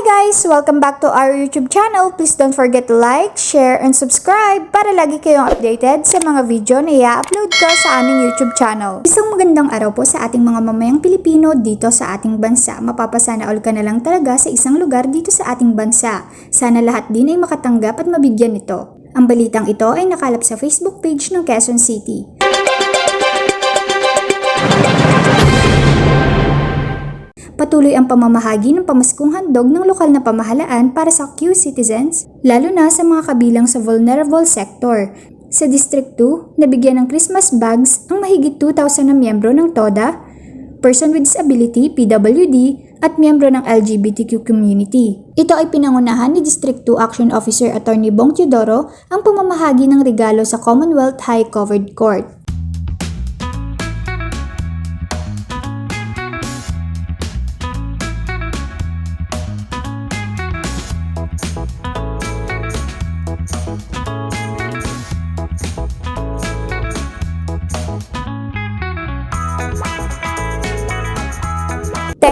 guys! Welcome back to our YouTube channel. Please don't forget to like, share, and subscribe para lagi kayong updated sa mga video na i-upload ko sa aming YouTube channel. Isang magandang araw po sa ating mga mamayang Pilipino dito sa ating bansa. Mapapasana ka na lang talaga sa isang lugar dito sa ating bansa. Sana lahat din ay makatanggap at mabigyan nito. Ang balitang ito ay nakalap sa Facebook page ng Quezon City. Patuloy ang pamamahagi ng pamaskong handog ng lokal na pamahalaan para sa Q citizens, lalo na sa mga kabilang sa vulnerable sector. Sa District 2, nabigyan ng Christmas bags ang mahigit 2,000 na miyembro ng TODA, Person with Disability, PWD, at miyembro ng LGBTQ community. Ito ay pinangunahan ni District 2 Action Officer Attorney Bong Teodoro ang pamamahagi ng regalo sa Commonwealth High Covered Court.